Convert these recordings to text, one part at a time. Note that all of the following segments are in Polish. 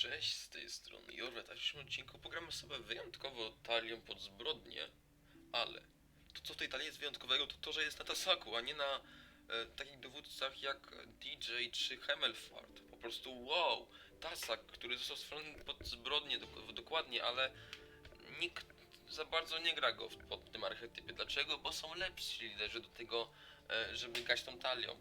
Cześć, z tej strony Jorwet, w dzisiejszym odcinku pogramy sobie wyjątkowo talią pod zbrodnię, ale to co w tej talii jest wyjątkowego to to, że jest na Tasaku, a nie na e, takich dowódcach jak DJ czy Hemelfart. Po prostu wow, Tasak, który został stworzony pod zbrodnię dok- dokładnie, ale nikt za bardzo nie gra go w, pod tym archetypie. Dlaczego? Bo są lepsi liderzy do tego, e, żeby grać tą talią.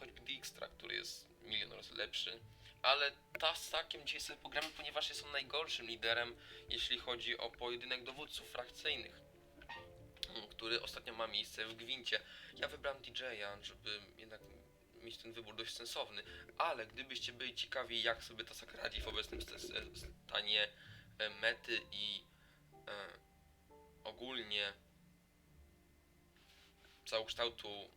Choćby Dijkstra, który jest milion razy lepszy, ale Tasakiem dzisiaj sobie pogramy, ponieważ jest on najgorszym liderem, jeśli chodzi o pojedynek dowódców frakcyjnych, mm, który ostatnio ma miejsce w Gwincie. Ja wybrałem DJ-a, żeby jednak mieć ten wybór dość sensowny, ale gdybyście byli ciekawi, jak sobie Tasak radzi w obecnym st- stanie e, mety i e, ogólnie całokształtu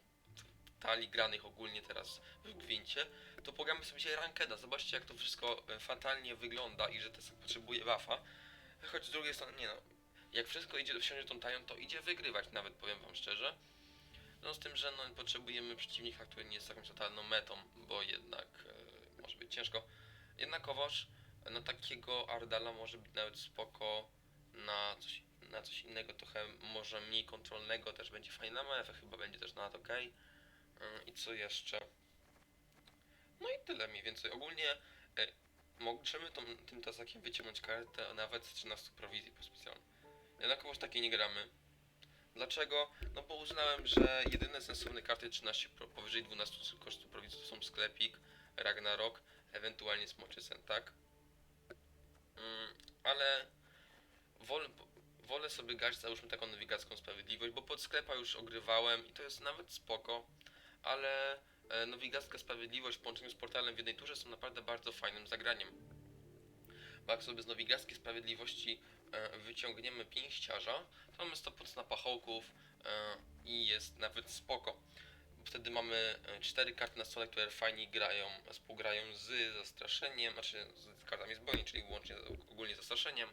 talii granych ogólnie teraz w Gwincie, to pogramy sobie Rankeda. Zobaczcie jak to wszystko e, fatalnie wygląda i że Tesla potrzebuje waffa. Choć z drugiej strony, nie no, jak wszystko idzie do tą talią, to idzie wygrywać nawet, powiem wam szczerze. No z tym, że no, potrzebujemy przeciwnika, który nie jest jakąś totalną metą, bo jednak e, może być ciężko. Jednakowoż na takiego Ardala może być nawet spoko na coś, na coś innego, trochę może mniej kontrolnego, też będzie fajna MF, chyba będzie też nawet ok. I co jeszcze? No i tyle mniej więcej. Ogólnie e, możemy tą, tym tasakiem wyciągnąć kartę nawet z 13 prowizji po specjalnie. Jednakowoż takiej nie gramy. Dlaczego? No bo uznałem, że jedyne sensowne karty 13 pro, powyżej 12 kosztu prowizji to są sklepik, Ragnarok, ewentualnie Smoczy Sen, tak? Mm, ale wolę, wolę sobie grać załóżmy taką nawigacką sprawiedliwość, bo pod sklepa już ogrywałem i to jest nawet spoko, ale e, Nowigacka Sprawiedliwość w połączeniu z portalem w jednej turze są naprawdę bardzo fajnym zagraniem. Bo jak sobie z Nowigackiej Sprawiedliwości e, wyciągniemy pięściarza, to mamy 100% na pachołków e, i jest nawet spoko. Wtedy mamy cztery karty na stole, które fajnie grają, współgrają z zastraszeniem, znaczy z kartami zbrojni, czyli łącznie ogólnie zastraszeniem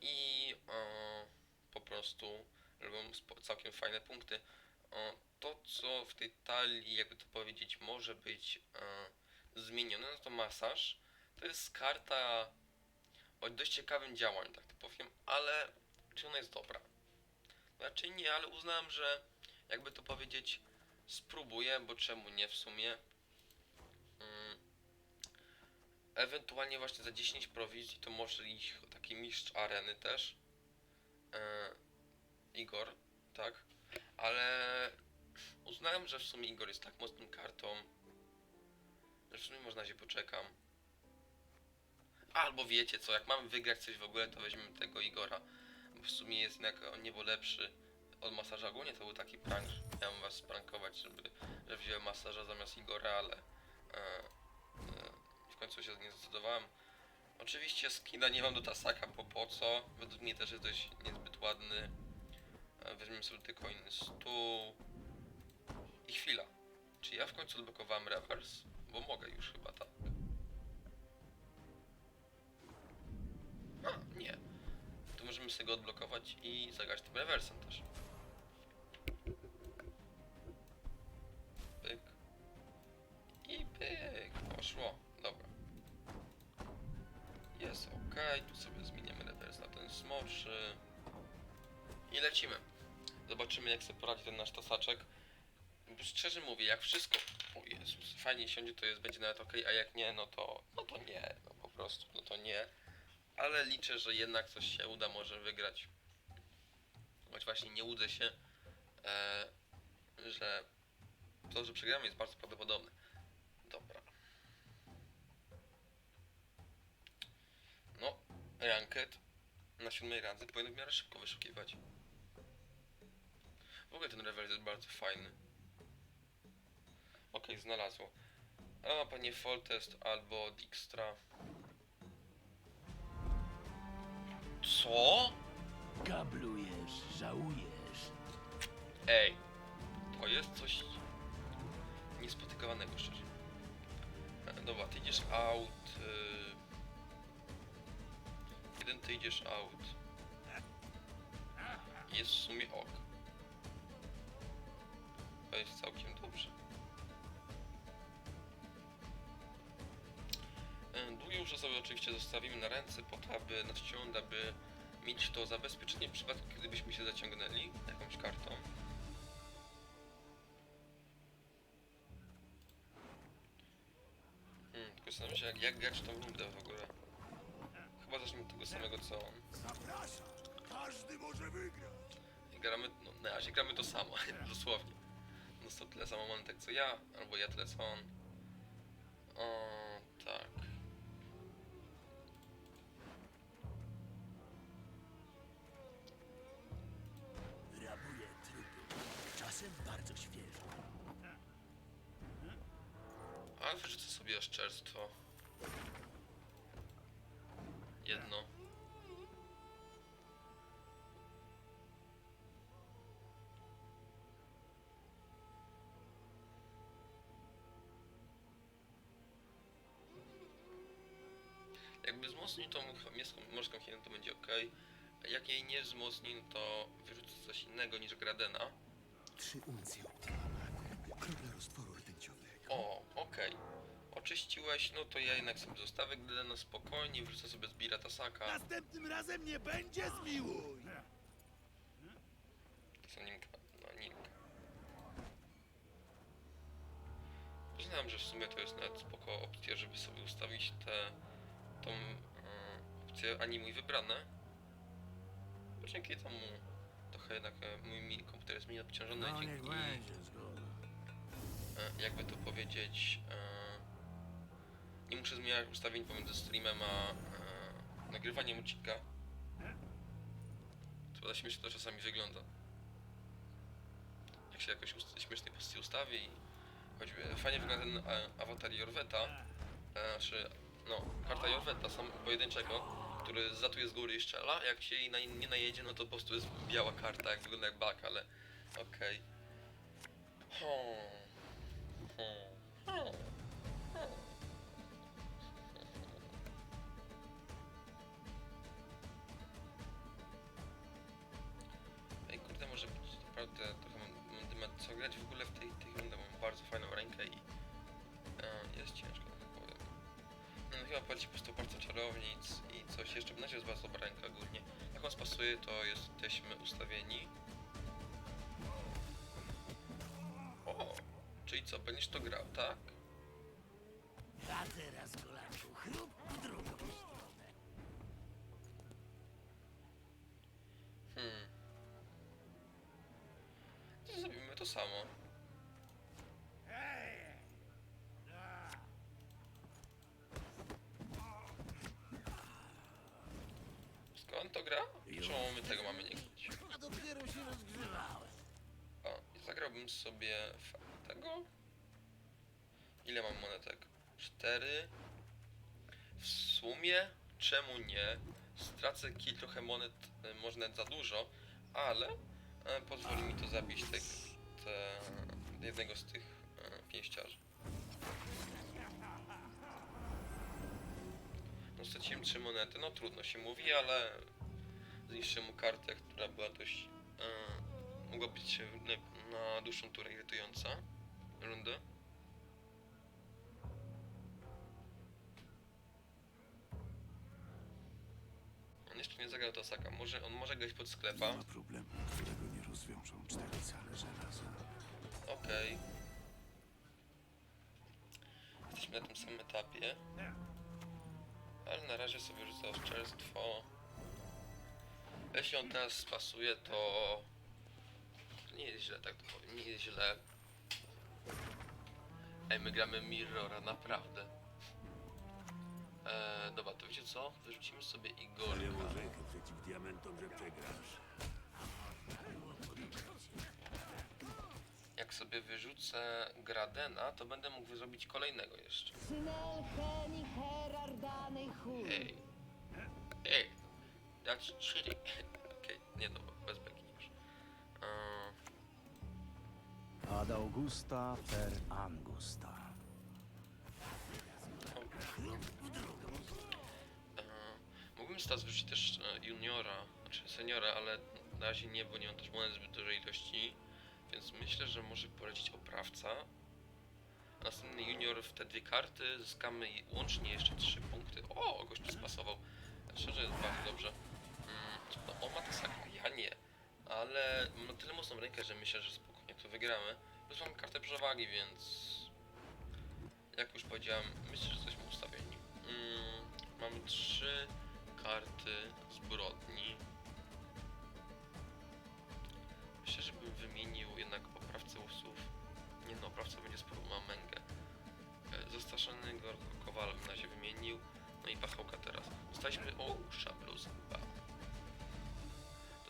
i po prostu robią całkiem fajne punkty. To, co w tej talii, jakby to powiedzieć, może być e, zmienione, no to masaż. To jest karta o dość ciekawym działaniu, tak to powiem, ale czy ona jest dobra? Raczej nie, ale uznałem, że jakby to powiedzieć, spróbuję, bo czemu nie w sumie. Mm. Ewentualnie właśnie za 10 prowizji to może ich taki mistrz areny też. E, Igor, tak. Ale uznałem, że w sumie Igor jest tak mocną kartą, że w sumie można się poczekam. Albo wiecie co, jak mamy wygrać coś w ogóle, to weźmiemy tego Igora. Bo w sumie jest jednak o niebo lepszy od masaża. Ogólnie to był taki prank, że miałem was prankować, żeby, że wziąłem masaża zamiast Igora, ale e, e, w końcu się nie zdecydowałem. Oczywiście skina nie mam do Tasaka, bo po co? Według mnie też jest dość niezbyt ładny. E, Weźmiemy sobie tylko inny stół. I chwila. Czy ja w końcu odblokowałem rewers? Bo mogę już chyba tak. A, nie. To możemy sobie go odblokować i zagrać tym rewersem też. Pyk. I pyk. Poszło. Dobra. Jest ok. Tu sobie zmieniamy rewers na ten smoczy. I lecimy. Zobaczymy jak sobie poradzi ten nasz tasaczek. Bo szczerze mówię, jak wszystko. O Jezus, fajnie siądzie, to jest, będzie nawet ok, a jak nie, no to. No to nie, no po prostu, no to nie. Ale liczę, że jednak coś się uda może wygrać. Choć właśnie nie łudzę się, e, że to, że przegramy jest bardzo prawdopodobne. Dobra. No, ranket na siódmej randze powinno w miarę szybko wyszukiwać. W ogóle ten rewers jest bardzo fajny. Okej, znalazło. A, panie Foltest albo Dijkstra. Co? Gablujesz, żałujesz. Ej, to jest coś niespotykanego szczerze. E, Dobra, ty idziesz out. y, Jeden ty idziesz out. Jest w sumie ok. Jest całkiem dobrze. E, Drugie już sobie oczywiście zostawimy na ręce po to, aby na ściąg, aby mieć to zabezpieczenie w przypadku, gdybyśmy się zaciągnęli jakąś kartą. Hmm, tylko zastanawiam się jak, jak grać tą rundę w ogóle. Chyba od tego samego co on. Zapraszam, każdy może wygrać. I gramy, no na razie gramy to samo, dosłownie. Dostał tyle samo monetek co ja, albo ja tyle co on. O, tak. Rabuję trupy. Czasem bardzo świeże. Ale wyrzucę sobie oszczerstwo. Jedno. Ch- miejską, morską hienę, to będzie ok. Jak jej nie wzmocni, no to wyrzucę coś innego niż Gradena. Trzy uncje optimum. Kropla roztworu rtęciowego. O, okej. Oczyściłeś, no to ja jednak sobie zostawię Gradena spokojnie, wrzucę sobie Zbira Tasaka. Następnym razem nie będzie zmiłuj! To są nimka, no nimka. Przyznam, że w sumie to jest nawet spoko opcja, żeby sobie ustawić tę tą opcję animuj wybrane. Bo dzięki temu trochę jednak e, mój mi komputer jest mniej obciążony No i niech dzięki, będzie zgoda. e, jakby to powiedzieć, e, nie muszę zmieniać ustawień pomiędzy streamem a e, nagrywaniem odcinka. To chyba śmiesznie to czasami wygląda. Jak się jakoś ust- śmiesznej pozycji ustawi i choćby fajnie wygląda ten e, awatar Jorweta, e, znaczy, no, karta Jorweta sam pojedynczego, który zatuje z góry i strzela, jak się jej na, nie najedzie, no to po prostu jest biała karta, jak wygląda jak bak, ale okej. Hmm. Hmm. Hmm. Hmm. Ej, kurde, może być naprawdę trochę mam, dymat co grać w ogóle w tej, tej rundzie. Mam bardzo fajną rękę i e, jest ciężko, chyba poleci po prostu bardzo czarownic i coś jeszcze. Na razie jest bardzo dobra ręka ogólnie. Jak on spasuje, to jesteśmy ustawieni. O, czyli co, będziesz to grał, tak? A teraz, kolanku, w drugą stronę. Hmm. To zrobimy to samo. Gra? Czemu my tego mamy nie grać? A dopiero się rozgrzewałem. O, i zagrałbym sobie tego. Ile mam monetek? Cztery. W sumie, czemu nie? Stracę kil trochę monet, e, może nawet za dużo, ale e, pozwoli mi to zabić te, te, jednego z tych e, pięściarzy. No straciłem trzy monety, no trudno się mówi, ale zniszczę mu kartę, która była dość e, mogła być na, na dłuższą turę irytująca rundę. On jeszcze nie zagrał Tasaka. Może, on może grać pod sklepa. Nie ma problemu, którego nie rozwiążą cztery cale żelaza. Okej. Jesteśmy na tym samym etapie. Ale na razie sobie rzucę oszczerstwo. Jeśli on teraz spasuje, to nie jest źle, tak to powiem. Nie jest źle. Ej, my gramy Mirrora, naprawdę. Eee, dobra, to wiecie co? Wyrzucimy sobie Igorka. rękę przeciw diamentom, że przegrasz. Jak sobie wyrzucę Gradena, to będę mógł zrobić kolejnego jeszcze. Ej. Ej. That's cheating. Okej, nie no, bez beki już. Eee, Ad Augusta per Angusta. eee, mógłbym stać wyrzucić też e, juniora, znaczy seniora, ale na razie nie, bo nie mam też monet zbyt dużej ilości. Więc myślę, że może polecić oprawca. A następny junior w te dwie karty zyskamy łącznie jeszcze 3 punkty. punkty. O, gość spasował. Szczerze jest bardzo dobrze. No, on ma ja nie. Ale ma tyle mocną rękę, że myślę, że spokojnie to wygramy. Plus mam kartę przewagi, więc... Jak już powiedziałem, myślę, że jesteśmy ustawieni. Mm, mamy trzy karty zbrodni. Myślę, że bym wymienił jednak oprawcę usłów. Nie no, oprawca będzie sporo ma męgę. E, Zastraszonego Kowala bym na razie wymienił. No i Pachołka teraz. Zostaliśmy... O, w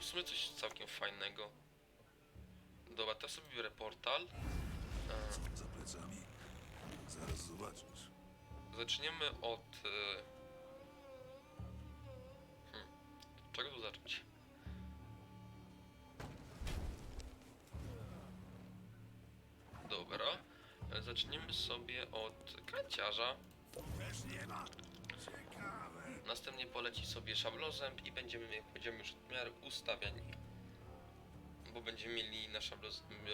sumie coś całkiem fajnego. Dobra, teraz sobie biorę portal. E, Za plecami. Zaraz zobaczysz. Zaczniemy od. e, Hmm, od czego tu zacząć? Dobra. e, Zaczniemy sobie od kranciarza. Też nie ma. Następnie poleci sobie szablozęb i będziemy, jak będziemy już w miarę ustawieni. Bo będziemy mieli na szablozębie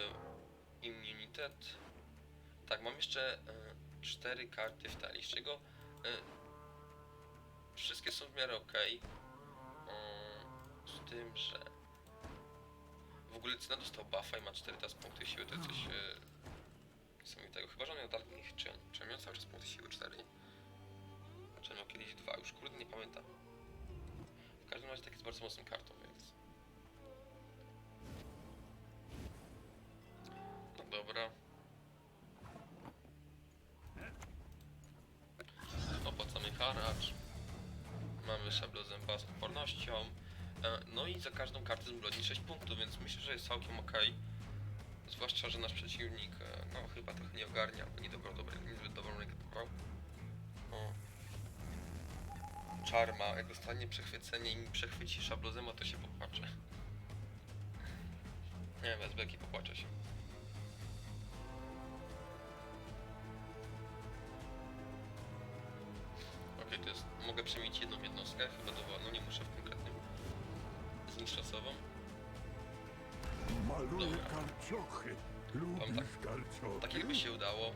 immunitet. Tak, mam jeszcze e, cztery karty w talii, z czego e, wszystkie są w miarę ok. z tym, że w ogóle Cyna dostał buffa i ma 4 teraz punkty siły, to jest coś e, niesamowitego. Chyba, że on miał dalej, czy czy on miał cały czas punkty siły 4? Czy miał kiedyś dwa, już kurde nie pamiętam. W każdym razie tak jest bardzo mocną kartą, więc. No dobra. Opłacamy haracz. Mamy szablę zęba z odpornością. E, No i za każdą kartę zbrodni 6 punktów, więc myślę, że jest całkiem ok. Zwłaszcza, że nasz przeciwnik, e, no chyba trochę nie ogarnia, bo nie dobrał dobrej, niezbyt dobrą rękę pobrał. O, czarma, jak dostanie przechwycenie i przechwyci szablozema, to się popłacze. Nie, bez beki popłaczę się. Okej, to jest... Mogę przemieć jedną jednostkę, chyba dowolną, nie muszę w konkretnym. Zniszcz czasową. Maluję karciochy. Lubisz tak- karciochy? Tak jakby się udało.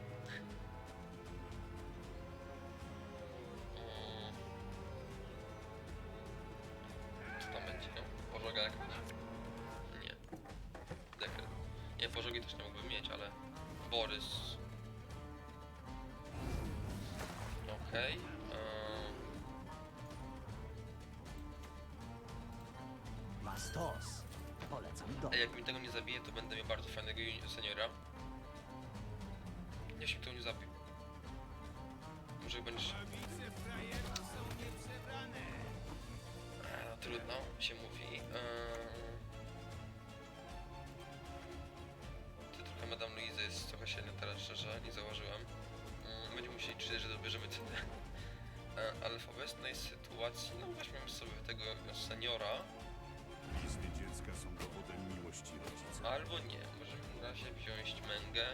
Niech się to nie zabił. Może będziesz... E, no, trudno, się mówi. Eee... Ty trochę Madame Louise jest trochę silna teraz, szczerze, nie zauważyłem. Mm, Będziemy musieli czytać, że dobierzemy cenę. E, ale w obecnej sytuacji, no weźmiemy sobie tego seniora. Blizny dziecka są dowodem miłości rodzica. Albo nie, możemy na razie wziąć Mengę.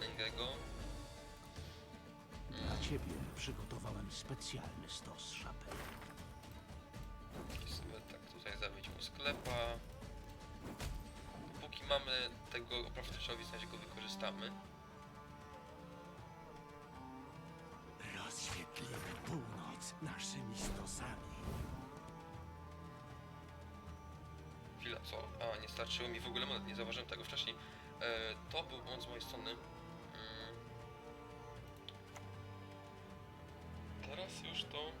Mengego. Dla ciebie przygotowałem specjalny stos szapel. I sobie tak tutaj zabić mu sklepa. Póki mamy tego oprawczowi, w sensie go wykorzystamy. Rozświetlimy północ naszymi stosami. Chwila, co? A, nie starczyło mi w ogóle monet, nie zauważyłem tego wcześniej. E, to był błąd z mojej strony. Teraz już to...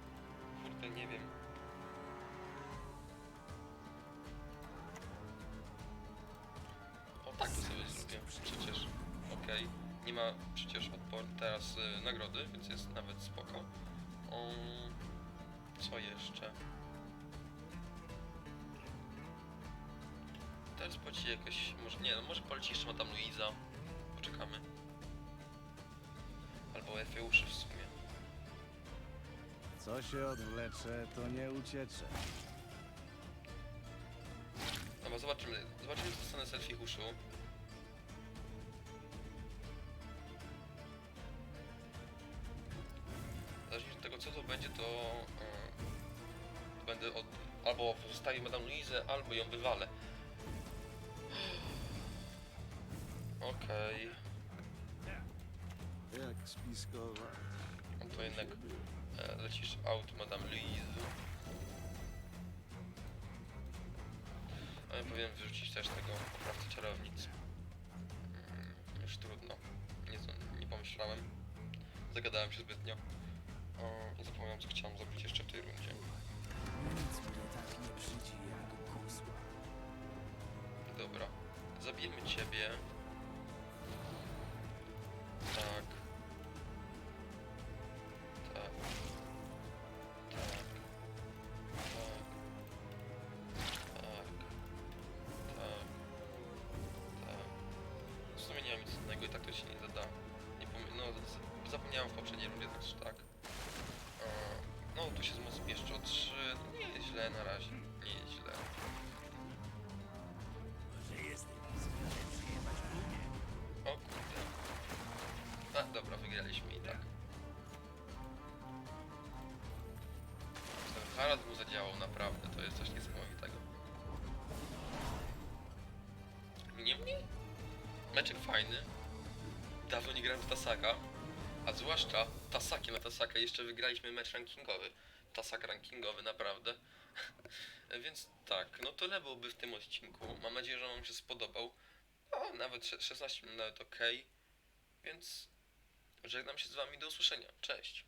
Kurde, nie wiem. O tak to sobie zrobię, przecież. Okej. Nie ma przecież odpor teraz y, nagrody, więc jest nawet spoko. Co jeszcze? Teraz poleci jakoś, może nie, no może poleci jeszcze Madame Luiza. Poczekamy. Albo Efeuszy w sumie. Co się odwlecze, to nie uciecze. Dobra, zobaczymy. Zobaczymy co stanę selfie uszu. Zależnie od tego co to będzie, to e, będę od, albo zostawię Madame Louise, albo ją wywalę. Okej, Jak spiskować? no to jednak Lecisz out, Madame Louise. Ale powinien wyrzucić też tego oprawcę czarownic. Mm, Już trudno. Nie, nie pomyślałem. Zagadałem się zbytnio. O, zapomniałem co chciałem zrobić jeszcze w tej rundzie. Dobra. Zabijemy ciebie. I tak to się nie zada. Nie no, z- zapomniałem w poprzedniej rundzie, tak czy tak. No, tu się wzmocni jeszcze o 3. No, nie jest źle na razie. Nie jest źle. O kurde. A, dobra, wygraliśmy i tak. Ten Harald mu zadziałał naprawdę, to jest coś niesamowitego. Niemniej, meczek fajny. Dawno nie grałem w Tasaka, a zwłaszcza Tasaki na Tasaka jeszcze wygraliśmy mecz rankingowy. Tasak rankingowy, naprawdę. Więc tak, no tyle byłoby w tym odcinku. Mam nadzieję, że Wam się spodobał. O, nawet sze- 16 minut, nawet ok. Więc żegnam się z Wami, do usłyszenia. Cześć.